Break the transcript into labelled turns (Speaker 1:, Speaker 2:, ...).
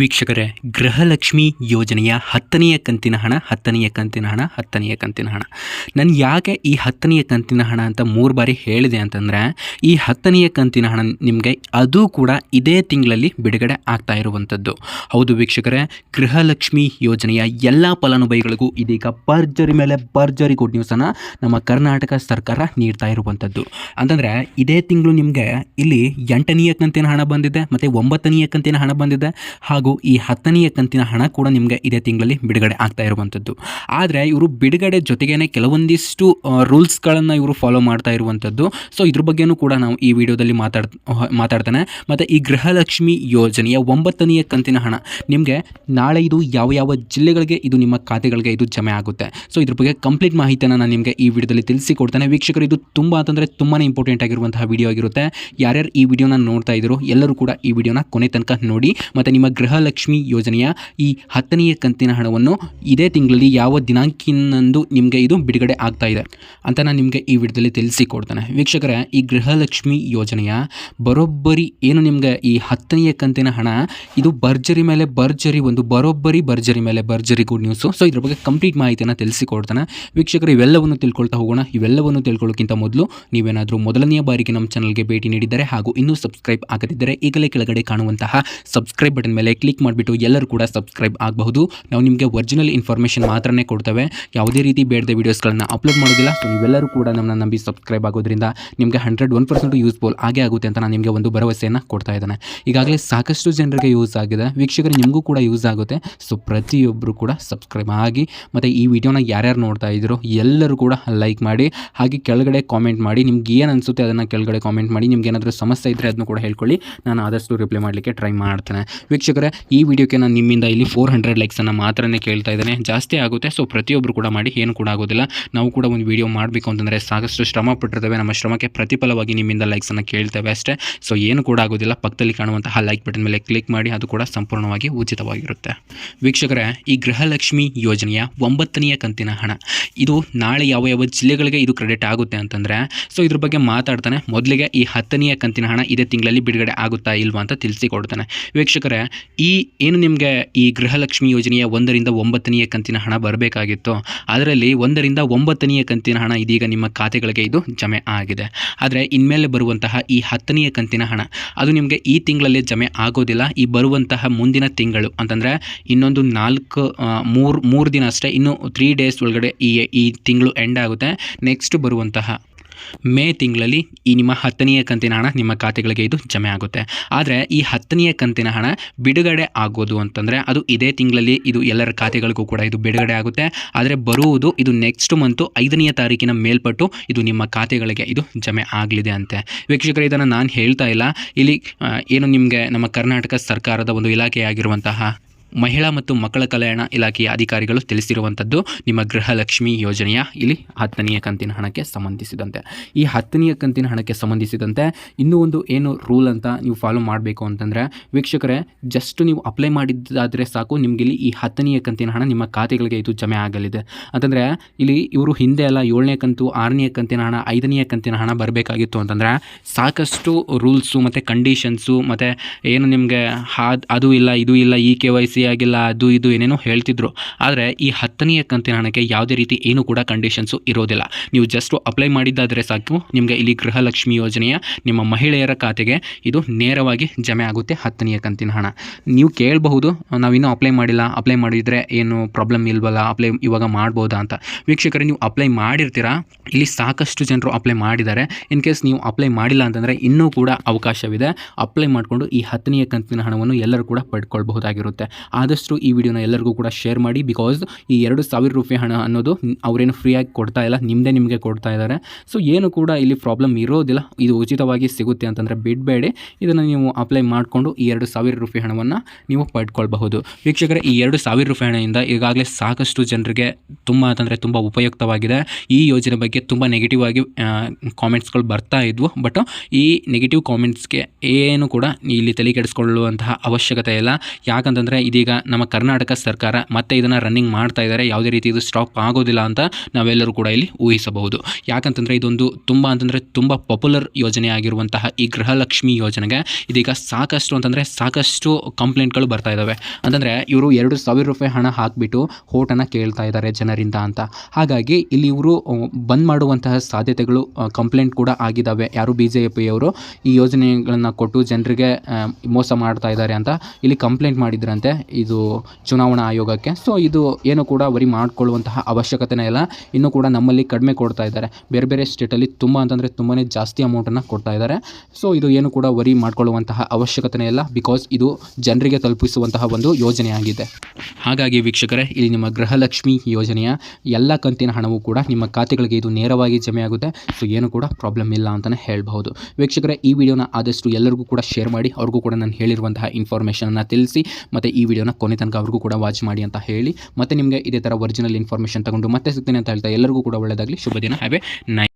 Speaker 1: ವೀಕ್ಷಕರೇ, ಗೃಹಲಕ್ಷ್ಮಿ ಯೋಜನೆಯ ಹತ್ತನೆಯ ಕಂತಿನ ಹಣ, ಹತ್ತನೆಯ ಕಂತಿನ ಹಣ, ಹತ್ತನೆಯ ಕಂತಿನ ಹಣ. ನಾನು ಯಾಕೆ ಈ ಹತ್ತನೆಯ ಕಂತಿನ ಹಣ ಅಂತ ಮೂರು ಬಾರಿ ಹೇಳಿದೆ ಅಂತಂದರೆ, ಈ ಹತ್ತನೆಯ ಕಂತಿನ ಹಣ ನಿಮಗೆ ಅದು ಕೂಡ ಇದೇ ತಿಂಗಳಲ್ಲಿ ಬಿಡುಗಡೆ ಆಗ್ತಾ ಇರುವಂಥದ್ದು ಹೌದು ವೀಕ್ಷಕರೇ, ಗೃಹಲಕ್ಷ್ಮಿ ಯೋಜನೆಯ ಎಲ್ಲ ಫಲಾನುಭವಿಗಳಿಗೂ ಇದೀಗ ಭರ್ಜರಿ ಮೇಲೆ ಭರ್ಜರಿ ಗುಡ್ ನ್ಯೂಸನ್ನು ನಮ್ಮ ಕರ್ನಾಟಕ ಸರ್ಕಾರ ನೀಡ್ತಾ ಇರುವಂಥದ್ದು ಅಂತಂದರೆ, ಇದೇ ತಿಂಗಳು ನಿಮಗೆ ಇಲ್ಲಿ ಎಂಟನೆಯ ಕಂತಿನ ಹಣ ಬಂದಿದೆ, ಮತ್ತು ಒಂಬತ್ತನೆಯ ಕಂತಿನ ಹಣ ಬಂದಿದೆ, ಹಾಗೂ ಈ ಹತ್ತನೆಯ ಕಂತಿನ ಹಣ ಕೂಡ ನಿಮಗೆ ಇದೇ ತಿಂಗಳಲ್ಲಿ ಬಿಡುಗಡೆ ಆಗ್ತಾ ಇರುವಂಥದ್ದು. ಆದರೆ ಇವರು ಬಿಡುಗಡೆ ಜೊತೆಗೇನೆ ಕೆಲವೊಂದಿಷ್ಟು ರೂಲ್ಸ್ಗಳನ್ನು ಇವರು ಫಾಲೋ ಮಾಡ್ತಾ ಇರುವಂಥದ್ದು. ಸೊ ಇದ್ರ ಬಗ್ಗೆಯೂ ಕೂಡ ನಾವು ಈ ವಿಡಿಯೋದಲ್ಲಿ ಮಾತಾಡ್ ಮಾತಾಡ್ತಾನೆ. ಮತ್ತು ಈ ಗೃಹಲಕ್ಷ್ಮಿ ಯೋಜನೆಯ ಒಂಬತ್ತನೆಯ ಕಂತಿನ ಹಣ ನಿಮಗೆ ನಾಳೆ ಇದು ಯಾವ ಯಾವ ಜಿಲ್ಲೆಗಳಿಗೆ, ಇದು ನಿಮ್ಮ ಖಾತೆಗಳಿಗೆ ಇದು ಜಮೆ ಆಗುತ್ತೆ. ಸೊ ಇದ್ರ ಬಗ್ಗೆ ಕಂಪ್ಲೀಟ್ ಮಾಹಿತಿಯನ್ನು ನಾನು ನಿಮಗೆ ಈ ವಿಡಿಯೋದಲ್ಲಿ ತಿಳಿಸಿಕೊಡ್ತೇನೆ. ವೀಕ್ಷಕರು, ಇದು ತುಂಬ ಅಂತಂದರೆ ತುಂಬಾ ಇಂಪಾರ್ಟೆಂಟ್ ಆಗಿರುವಂತಹ ವಿಡಿಯೋ ಆಗಿರುತ್ತೆ. ಯಾರ್ಯಾರು ಈ ವಿಡಿಯೋನ ನೋಡ್ತಾ ಇದ್ರು ಎಲ್ಲರೂ ಕೂಡ ಈ ವಿಡಿಯೋನ ಕೊನೆ ತನಕ ನೋಡಿ. ಮತ್ತು ನಿಮ್ಮ ಗೃಹಲಕ್ಷ್ಮಿ ಯೋಜನೆಯ ಈ ಹತ್ತನೆಯ ಕಂತಿನ ಹಣವನ್ನು ಇದೇ ತಿಂಗಳಲ್ಲಿ ಯಾವ ದಿನಾಂಕಿನಂದು ನಿಮಗೆ ಇದು ಬಿಡುಗಡೆ ಆಗ್ತಾ ಇದೆ ಅಂತ ನಾನು ನಿಮಗೆ ಈ ವಿಡಿಯೋದಲ್ಲಿ ತಿಳಿಸಿಕೊಡ್ತೇನೆ. ವೀಕ್ಷಕರ, ಈ ಗೃಹಲಕ್ಷ್ಮಿ ಯೋಜನೆಯ ಬರೋಬ್ಬರಿ ಏನು ನಿಮಗೆ? ಈ ಹತ್ತನೆಯ ಕಂತಿನ ಹಣ, ಇದು ಭರ್ಜರಿ ಮೇಲೆ ಭರ್ಜರಿ, ಒಂದು ಬರೋಬ್ಬರಿ ಭರ್ಜರಿ ಮೇಲೆ ಭರ್ಜರಿ ಗುಡ್ ನ್ಯೂಸು ಸೊ ಇದ್ರ ಬಗ್ಗೆ ಕಂಪ್ಲೀಟ್ ಮಾಹಿತಿಯನ್ನು ತಿಳಿಸಿಕೊಡ್ತಾನೆ. ವೀಕ್ಷಕರು, ಇವೆಲ್ಲವನ್ನು ತಿಳ್ಕೊಳ್ತಾ ಹೋಗೋಣ. ಇವೆಲ್ಲವನ್ನು ತಿಳ್ಕೊಳ್ಳೋಕ್ಕಿಂತ ಮೊದಲು ನೀವೇನಾದರೂ ಮೊದಲನೆಯ ಬಾರಿಗೆ ನಮ್ಮ ಚಾನಲ್ಗೆ ಭೇಟಿ ನೀಡಿದರೆ ಹಾಗೂ ಇನ್ನೂ ಸಬ್ಸ್ಕ್ರೈಬ್ ಆಗದಿದ್ದರೆ ಈಗಲೇ ಕೆಳಗಡೆ ಕಾಣುವಂತಹ ಸಬ್ಸ್ಕ್ರೈಬ್ ಬಟನ್ ಮೇಲೆ ಮಾಡಿಬಿಟ್ಟು ಎಲ್ಲರೂ ಕೂಡ ಸಬ್ಸ್ಕ್ರೈಬ್ ಆಗಬಹುದು. ನಾವು ನಿಮಗೆ ಒರಿಜಿನಲ್ ಇನ್ಫಾರ್ಮೇಷನ್ ಮಾತ್ರನೇ ಕೊಡ್ತೇವೆ. ಯಾವುದೇ ರೀತಿ ಬೇಡದ ವೀಡಿಯೋಸ್ಗಳನ್ನು ಅಪ್ಲೋಡ್ ಮಾಡೋದಿಲ್ಲ. ಸೊ ನೀವೆಲ್ಲರೂ ಕೂಡ ನಮ್ಮನ್ನ ನಂಬಿ ಸಬ್ಸ್ಕ್ರೈಬ್ ಆಗೋದ್ರಿಂದ ನಿಮಗೆ ಹಂಡ್ರೆಡ್ ಒನ್ ಪರ್ಸೆಂಟ್ ಯೂಸ್ಫುಲ್ ಆಗೇ ಆಗುತ್ತೆ ಅಂತ ನಾನು ನಿಮಗೆ ಒಂದು ಭರವಸೆಯನ್ನು ಕೊಡ್ತಾ ಇದ್ದೇನೆ. ಈಗಾಗಲೇ ಸಾಕಷ್ಟು ಜನರಿಗೆ ಯೂಸ್ ಆಗಿದೆ. ವೀಕ್ಷಕರು ನಿಮಗೂ ಕೂಡ ಯೂಸ್ ಆಗುತ್ತೆ. ಸೊ ಪ್ರತಿಯೊಬ್ಬರು ಕೂಡ ಸಬ್ಸ್ಕ್ರೈಬ್ ಆಗಿ ಮತ್ತು ಈ ವಿಡಿಯೋನ ಯಾರ್ಯಾರು ನೋಡ್ತಾ ಇದ್ರು ಎಲ್ಲರೂ ಕೂಡ ಲೈಕ್ ಮಾಡಿ, ಹಾಗೆ ಕೆಳಗಡೆ ಕಾಮೆಂಟ್ ಮಾಡಿ. ನಿಮ್ಗೆ ಏನು ಅನಿಸುತ್ತೆ ಅದನ್ನು ಕೆಳಗಡೆ ಕಾಮೆಂಟ್ ಮಾಡಿ. ನಿಮ್ಗೆ ಏನಾದರೂ ಸಮಸ್ಯೆ ಇದ್ದರೆ ಅದನ್ನು ಕೂಡ ಹೇಳ್ಕೊಳ್ಳಿ. ನಾನು ಆದಷ್ಟು ರಿಪ್ಲೈ ಮಾಡಲಿಕ್ಕೆ ಟ್ರೈ ಮಾಡ್ತೇನೆ. ವೀಕ್ಷಕರೇ ಈ ವಿಡಿಯೋಕ್ಕೆ ನಾನು ನಿಮ್ಮಿಂದ ಇಲ್ಲಿ ಫೋರ್ ಹಂಡ್ರೆಡ್ ಲೈಕ್ಸನ್ನು ಮಾತ್ರನೇ ಕೇಳ್ತಾ ಇದ್ದೇನೆ. ಜಾಸ್ತಿ ಆಗುತ್ತೆ ಸೊ ಪ್ರತಿಯೊಬ್ಬರು ಕೂಡ ಮಾಡಿ, ಏನು ಕೂಡ ಆಗೋದಿಲ್ಲ. ನಾವು ಕೂಡ ಒಂದು ವಿಡಿಯೋ ಮಾಡಬೇಕು ಅಂತಂದರೆ ಸಾಕಷ್ಟು ಶ್ರಮ ಪಟ್ಟಿರ್ತೇವೆ. ನಮ್ಮ ಶ್ರಮಕ್ಕೆ ಪ್ರತಿಫಲವಾಗಿ ನಿಮ್ಮಿಂದ ಲೈಕ್ಸನ್ನು ಕೇಳ್ತೇವೆ ಅಷ್ಟೇ. ಸೊ ಏನು ಕೂಡ ಆಗೋದಿಲ್ಲ. ಪಕ್ಕದಲ್ಲಿ ಕಾಣುವಂತಹ ಲೈಕ್ ಬಟನ್ ಮೇಲೆ ಕ್ಲಿಕ್ ಮಾಡಿ, ಅದು ಕೂಡ ಸಂಪೂರ್ಣವಾಗಿ ಉಚಿತವಾಗಿರುತ್ತೆ. ವೀಕ್ಷಕರೇ, ಈ ಗೃಹಲಕ್ಷ್ಮಿ ಯೋಜನೆಯ ಒಂಬತ್ತನೆಯ ಕಂತಿನ ಹಣ. ಇದು ನಾಳೆ ಯಾವ ಯಾವ ಜಿಲ್ಲೆಗಳಿಗೆ ಇದು ಕ್ರೆಡಿಟ್ ಆಗುತ್ತೆ ಅಂತಂದರೆ ಸೊ ಇದ್ರ ಬಗ್ಗೆ ಮಾತಾಡ್ತಾನೆ. ಮೊದಲಿಗೆ ಈ ಹತ್ತನೆಯ ಕಂತಿನ ಹಣ ಇದೇ ತಿಂಗಳಲ್ಲಿ ಬಿಡುಗಡೆ ಆಗುತ್ತಾ ಇಲ್ವಾ ಅಂತ ತಿಳಿಸಿಕೊಡ್ತಾನೆ. ವೀಕ್ಷಕರೇ ಏನು ನಿಮಗೆ ಈ ಗೃಹಲಕ್ಷ್ಮಿ ಯೋಜನೆಯ ಒಂದರಿಂದ ಒಂಬತ್ತನೆಯ ಕಂತಿನ ಹಣ ಬರಬೇಕಾಗಿತ್ತು ಅದರಲ್ಲಿ ಒಂದರಿಂದ ಒಂಬತ್ತನೆಯ ಕಂತಿನ ಹಣ ಇದೀಗ ನಿಮ್ಮ ಖಾತೆಗಳಿಗೆ ಇದು ಜಮೆ ಆಗಿದೆ. ಆದರೆ ಇನ್ಮೇಲೆ ಬರುವಂತಹ ಈ ಹತ್ತನೆಯ ಕಂತಿನ ಹಣ, ಅದು ನಿಮಗೆ ಈ ತಿಂಗಳಲ್ಲಿ ಜಮೆ ಆಗೋದಿಲ್ಲ. ಈ ಬರುವಂತಹ ಮುಂದಿನ ತಿಂಗಳು ಅಂತಂದರೆ ಇನ್ನೊಂದು ನಾಲ್ಕು ಮೂರು ಮೂರು ದಿನ ಅಷ್ಟೇ, ಇನ್ನು ತ್ರೀ ಡೇಸ್ ಒಳಗಡೆ ಈ ಈ ತಿಂಗಳು ಎಂಡ್ ಆಗುತ್ತೆ. ನೆಕ್ಸ್ಟ್ ಬರುವಂತಹ ಮೇ ತಿಂಗಳಲ್ಲಿ ಈ ನಿಮ್ಮ ಹತ್ತನೆಯ ಕಂತಿನ ಹಣ ನಿಮ್ಮ ಖಾತೆಗಳಿಗೆ ಇದು ಜಮೆ ಆಗುತ್ತೆ. ಆದರೆ ಈ ಹತ್ತನೆಯ ಕಂತಿನ ಹಣ ಬಿಡುಗಡೆ ಆಗೋದು ಅಂತಂದರೆ ಅದು ಇದೇ ತಿಂಗಳಲ್ಲಿ ಇದು ಎಲ್ಲರ ಖಾತೆಗಳಿಗೂ ಕೂಡ ಇದು ಬಿಡುಗಡೆ ಆಗುತ್ತೆ. ಆದರೆ ಬರುವುದು ಇದು ನೆಕ್ಸ್ಟ್ ಮಂತು ಐದನೆಯ ತಾರೀಕಿನ ಮೇಲ್ಪಟ್ಟು ಇದು ನಿಮ್ಮ ಖಾತೆಗಳಿಗೆ ಇದು ಜಮೆ ಆಗಲಿದೆ ಅಂತೆ. ವೀಕ್ಷಕರು, ಇದನ್ನು ನಾನು ಹೇಳ್ತಾ ಇಲ್ಲ. ಇಲ್ಲಿ ಏನು ನಿಮಗೆ ನಮ್ಮ ಕರ್ನಾಟಕ ಸರ್ಕಾರದ ಒಂದು ಇಲಾಖೆಯಾಗಿರುವಂತಹ ಮಹಿಳಾ ಮತ್ತು ಮಕ್ಕಳ ಕಲ್ಯಾಣ ಇಲಾಖೆಯ ಅಧಿಕಾರಿಗಳು ತಿಳಿಸಿರುವಂಥದ್ದು ನಿಮ್ಮ ಗೃಹಲಕ್ಷ್ಮಿ ಯೋಜನೆಯ ಇಲ್ಲಿ ಹತ್ತನೆಯ ಕಂತಿನ ಹಣಕ್ಕೆ ಸಂಬಂಧಿಸಿದಂತೆ. ಈ ಹತ್ತನೆಯ ಕಂತಿನ ಹಣಕ್ಕೆ ಸಂಬಂಧಿಸಿದಂತೆ ಇನ್ನೂ ಒಂದು ಏನು ರೂಲ್ ಅಂತ ನೀವು ಫಾಲೋ ಮಾಡಬೇಕು ಅಂತಂದರೆ, ವೀಕ್ಷಕರೇ ಜಸ್ಟ್ ನೀವು ಅಪ್ಲೈ ಮಾಡಿದ್ದಾದರೆ ಸಾಕು, ನಿಮಗೆ ಇಲ್ಲಿ ಈ ಹತ್ತನೆಯ ಕಂತಿನ ಹಣ ನಿಮ್ಮ ಖಾತೆಗಳಿಗೆ ಇದು ಜಮೆ ಆಗಲಿದೆ. ಅಂತಂದರೆ, ಇಲ್ಲಿ ಇವರು ಹಿಂದೆ ಎಲ್ಲ ಏಳನೇ ಕಂತು ಆರನೇ ಕಂತಿನ ಹಣ, ಐದನೆಯ ಕಂತಿನ ಹಣ ಬರಬೇಕಾಗಿತ್ತು ಅಂತಂದರೆ, ಸಾಕಷ್ಟು ರೂಲ್ಸು ಮತ್ತು ಕಂಡೀಷನ್ಸು ಮತ್ತು ಏನು ನಿಮಗೆ ಹಾದ್, ಅದು ಇಲ್ಲ, ಇದು ಇಲ್ಲ, ಈ ಕೆ ವೈ ಸಿ ಆಗಿಲ್ಲ ಅದು ಇದು ಏನೇನೋ ಹೇಳ್ತಿದ್ರು. ಆದರೆ ಈ ಹತ್ತನೆಯ ಕಂತಿನ ಹಣಕ್ಕೆ ಯಾವುದೇ ರೀತಿ ಏನು ಕೂಡ ಕಂಡೀಷನ್ಸು ಇರೋದಿಲ್ಲ. ನೀವು ಜಸ್ಟ್ ಅಪ್ಲೈ ಮಾಡಿದ್ದಾದರೆ ಸಾಕು. ನಿಮಗೆ ಇಲ್ಲಿ ಗೃಹಲಕ್ಷ್ಮಿ ಯೋಜನೆಯ ನಿಮ್ಮ ಮಹಿಳೆಯರ ಖಾತೆಗೆ ಇದು ನೇರವಾಗಿ ಜಮೆ ಆಗುತ್ತೆ ಹತ್ತನೆಯ ಕಂತಿನ ಹಣ ನೀವು ಕೇಳಬಹುದು, ನಾವಿನ್ನೂ ಅಪ್ಲೈ ಮಾಡಿಲ್ಲ ಅಪ್ಲೈ ಮಾಡಿದರೆ ಏನು ಪ್ರಾಬ್ಲಮ್ ಇಲ್ವಲ್ಲ ಅಪ್ಲೈ ಇವಾಗ ಮಾಡ್ಬೋದಾ ಅಂತ. ವೀಕ್ಷಕರೇ, ನೀವು ಅಪ್ಲೈ ಮಾಡಿರ್ತೀರಾ? ಇಲ್ಲಿ ಸಾಕಷ್ಟು ಜನರು ಅಪ್ಲೈ ಮಾಡಿದ್ದಾರೆ. ಇನ್ ಕೇಸ್ ನೀವು ಅಪ್ಲೈ ಮಾಡಿಲ್ಲ ಅಂತಂದರೆ ಇನ್ನೂ ಕೂಡ ಅವಕಾಶವಿದೆ. ಅಪ್ಲೈ ಮಾಡಿಕೊಂಡು ಈ ಹತ್ತನೆಯ ಕಂತಿನ ಹಣವನ್ನು ಎಲ್ಲರೂ ಕೂಡ ಪಡ್ಕೊಳ್ಬಹುದಾಗಿರುತ್ತೆ. ಆದಷ್ಟು ಈ ವಿಡಿಯೋನ ಎಲ್ಲರಿಗೂ ಕೂಡ ಶೇರ್ ಮಾಡಿ ಬಿಕಾಸ್ ಈ ಎರಡು ಸಾವಿರ ರೂಪಾಯಿ ಹಣ ಅನ್ನೋದು ಅವರೇನು ಫ್ರೀಯಾಗಿ ಕೊಡ್ತಾ ಇಲ್ಲ ನಿಮ್ಮದೇ ನಿಮಗೆ ಕೊಡ್ತಾ ಇದ್ದಾರೆ. ಸೊ ಏನು ಕೂಡ ಇಲ್ಲಿ ಪ್ರಾಬ್ಲಮ್ ಇರೋದಿಲ್ಲ. ಇದು ಉಚಿತವಾಗಿ ಸಿಗುತ್ತೆ ಅಂತಂದರೆ ಬಿಡಬೇಡಿ. ಇದನ್ನು ನೀವು ಅಪ್ಲೈ ಮಾಡಿಕೊಂಡು ಈ ಎರಡು ಸಾವಿರ ರೂಪಾಯಿ ಹಣವನ್ನು ನೀವು ಪಡ್ಕೊಳ್ಬಹುದು. ವೀಕ್ಷಕರೇ, ಈ ಎರಡು ಸಾವಿರ ರೂಪಾಯಿ ಹಣದಿಂದ ಈಗಾಗಲೇ ಸಾಕಷ್ಟು ಜನರಿಗೆ ತುಂಬ ಅಂತಂದರೆ ತುಂಬ ಉಪಯುಕ್ತವಾಗಿದೆ. ಈ ಯೋಜನೆ ಬಗ್ಗೆ ತುಂಬ ನೆಗೆಟಿವ್ ಆಗಿ ಕಾಮೆಂಟ್ಸ್ಗಳು ಬರ್ತಾ ಇದ್ವು. ಬಟ್ ಈ ನೆಗೆಟಿವ್ ಕಾಮೆಂಟ್ಸ್ಗೆ ಏನು ಕೂಡ ಇಲ್ಲಿ ತಲೆ ಕೆಡಿಸ್ಕೊಳ್ಳುವಂತಹ ಅವಶ್ಯಕತೆ ಇಲ್ಲ. ಯಾಕಂತಂದರೆ ಇದೀಗ ಇದೀಗ ನಮ್ಮ ಕರ್ನಾಟಕ ಸರ್ಕಾರ ಮತ್ತೆ ಇದನ್ನು ರನ್ನಿಂಗ್ ಮಾಡ್ತಾ ಇದ್ದಾರೆ ಯಾವುದೇ ರೀತಿ ಇದು ಸ್ಟಾಪ್ ಆಗೋದಿಲ್ಲ ಅಂತ ನಾವೆಲ್ಲರೂ ಕೂಡ ಇಲ್ಲಿ ಊಹಿಸಬಹುದು. ಯಾಕಂತಂದರೆ ಇದೊಂದು ತುಂಬ ಅಂತಂದರೆ ತುಂಬ ಪಾಪ್ಯುಲರ್ ಯೋಜನೆ ಆಗಿರುವಂತಹ ಈ ಗೃಹಲಕ್ಷ್ಮಿ ಯೋಜನೆಗೆ ಇದೀಗ ಸಾಕಷ್ಟು ಅಂತಂದರೆ ಸಾಕಷ್ಟು ಕಂಪ್ಲೇಂಟ್ಗಳು ಬರ್ತಾ ಇದ್ದಾವೆ ಅಂತಂದರೆ ಇವರು ಎರಡು ಸಾವಿರ ರೂಪಾಯಿ ಹಣ ಹಾಕಿಬಿಟ್ಟು ಹೋಟನ್ನು ಕೇಳ್ತಾ ಇದ್ದಾರೆ ಜನರಿಂದ ಅಂತ. ಹಾಗಾಗಿ ಇಲ್ಲಿ ಇವರು ಬಂದ್ ಮಾಡುವಂತಹ ಸಾಧ್ಯತೆಗಳು ಕಂಪ್ಲೇಂಟ್ ಕೂಡ ಆಗಿದ್ದಾವೆ ಯಾರು ಬಿ ಜೆ ಪಿಯವರು ಈ ಯೋಜನೆಗಳನ್ನು ಕೊಟ್ಟು ಜನರಿಗೆ ಮೋಸ ಮಾಡ್ತಾ ಇದ್ದಾರೆ ಅಂತ ಇಲ್ಲಿ ಕಂಪ್ಲೇಂಟ್ ಮಾಡಿದ್ರಂತೆ. ಇದು ಚುನಾವಣಾ ಆಯೋಗಕ್ಕೆ. ಸೊ ಇದು ಏನು ಕೂಡ ವರಿ ಮಾಡಿಕೊಳ್ಳುವಂತಹ ಅವಶ್ಯಕತೆನೇ ಇಲ್ಲ. ಇನ್ನೂ ಕೂಡ ನಮ್ಮಲ್ಲಿ ಕಡಿಮೆ ಕೊಡ್ತಾ ಇದ್ದಾರೆ. ಬೇರೆ ಬೇರೆ ಸ್ಟೇಟಲ್ಲಿ ತುಂಬ ಅಂತಂದರೆ ತುಂಬಾ ಜಾಸ್ತಿ ಅಮೌಂಟನ್ನು ಕೊಡ್ತಾ ಇದ್ದಾರೆ. ಸೊ ಇದು ಏನು ಕೂಡ ವರಿ ಮಾಡಿಕೊಳ್ಳುವಂತಹ ಅವಶ್ಯಕತೆನೇ ಇಲ್ಲ ಬಿಕಾಸ್ ಇದು ಜನರಿಗೆ ತಲುಪಿಸುವಂತಹ ಒಂದು ಯೋಜನೆಯಾಗಿದೆ. ಹಾಗಾಗಿ ವೀಕ್ಷಕರೇ, ಇಲ್ಲಿ ನಿಮ್ಮ ಗೃಹಲಕ್ಷ್ಮಿ ಯೋಜನೆಯ ಎಲ್ಲ ಕಂತಿನ ಹಣವೂ ಕೂಡ ನಿಮ್ಮ ಖಾತೆಗಳಿಗೆ ಇದು ನೇರವಾಗಿ ಜಮೆ ಆಗುತ್ತೆ. ಸೊ ಏನು ಕೂಡ ಪ್ರಾಬ್ಲಮ್ ಇಲ್ಲ ಅಂತಲೇ ಹೇಳ್ಬಹುದು. ವೀಕ್ಷಕರೇ, ಈ ವಿಡಿಯೋನ ಆದಷ್ಟು ಎಲ್ಲರಿಗೂ ಕೂಡ ಶೇರ್ ಮಾಡಿ. ಅವ್ರಿಗೂ ಕೂಡ ನಾನು ಹೇಳಿರುವಂತಹ ಇನ್ಫಾರ್ಮೇಷನನ್ನು ತಿಳಿಸಿ. ಮತ್ತು ಈ ವಿಡಿಯೋನ ಕೊನೆ ತನಕ ಅವ್ರಿಗೂ ಕೂಡ ವಾಚ್ ಮಾಡಿ ಅಂತ ಹೇಳಿ. ಮತ್ತೆ ನಿಮಗೆ ಇದೇ ಥರ ಒರಿಜಿನಲ್ ಇನ್ಫಾರ್ಮೇಷನ್ ತಗೊಂಡು ಮತ್ತೆ ಸಿಗ್ತೀನಿ ಅಂತ ಹೇಳ್ತಾ ಎಲ್ಲರಿಗೂ ಕೂಡ ಒಳ್ಳೆಯದಾಗಲಿ ಶುಭ ದಿನ. ಹ್ಯಾವ್ ನೈ